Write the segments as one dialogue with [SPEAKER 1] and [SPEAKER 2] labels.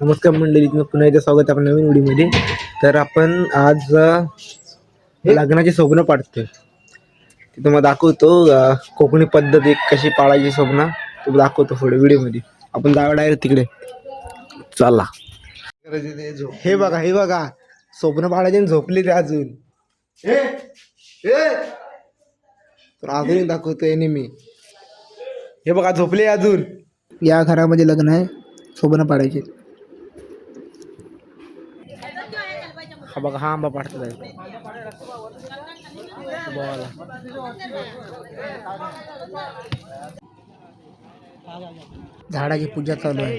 [SPEAKER 1] नमस्कार मंडळी पुन्हा एकदा स्वागत आपण नवीन व्हिडिओमध्ये. तर आपण आज लग्नाचे स्वप्न पाडतोय. ते तुम्हाला दाखवतो कोकणी पद्धत एक कशी पाळायची स्वप्न तो दाखवतो पुढे व्हिडिओमध्ये. आपण जावं डायरेक्ट तिकडे. चला. हे बघा हे बघा. स्वप्न पाळायचे आणि झोपले ते अजून. तर अजून दाखवतोय नेहमी हे बघा झोपले अजून. या घरामध्ये लग्न आहे. स्वप्न पाडायचे हा बघा हा आंबा बोला. झाडाची पूजा चालू आहे.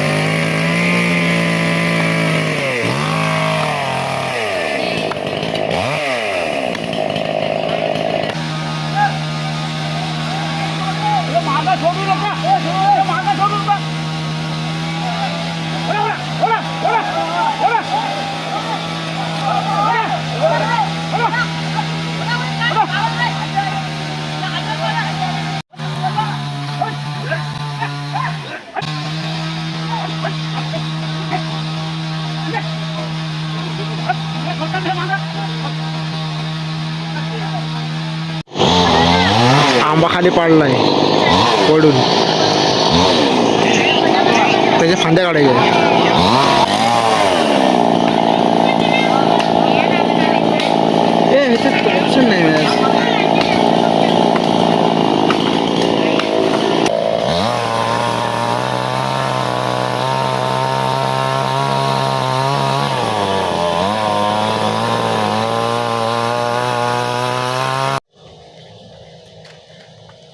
[SPEAKER 1] आंबा खाली पाडलाय पडून. त्याच्या फांद्या काढायच्या.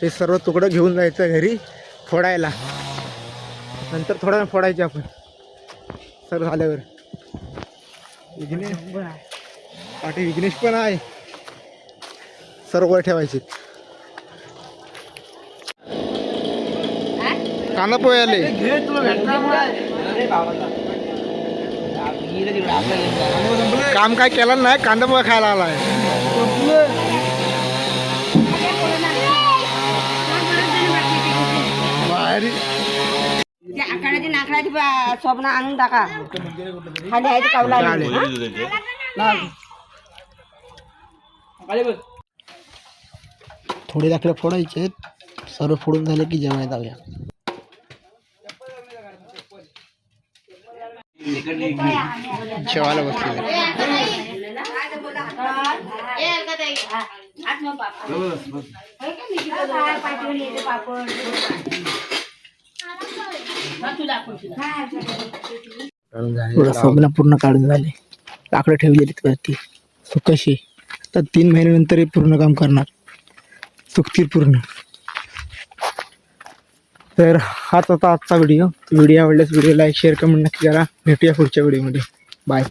[SPEAKER 1] हे सर्व तुकडं घेऊन जायचं घरी फोडायला. नंतर थोड्या फोडायचे आपण. सर्व झाल्यावर. विघ्नेश पाठी विघ्नेश पण आहे. सर्व वर ठेवायचे. कांदा पोहे काम काय केलं नाही कांदा पोहे खायला आलाय.
[SPEAKER 2] स्वप्न आणून टाका. खाली आहे
[SPEAKER 1] आले. थोडे दाखले फोडायचे सर्व फोडून झाले की जेवायला जाऊया जेवायला बसलेले थोडं पूर्ण काढून झाले. लाकडं ठेवलेली वरती. सो आता तर तीन महिन्यानंतर पूर्ण काम करणार. चुकतील पूर्ण. तर हाच आता आजचा व्हिडिओ व्हिडिओ आवडल्यास व्हिडिओ लाईक शेअर कमेंट नक्की करा. भेटूया पुढच्या व्हिडिओमध्ये बाय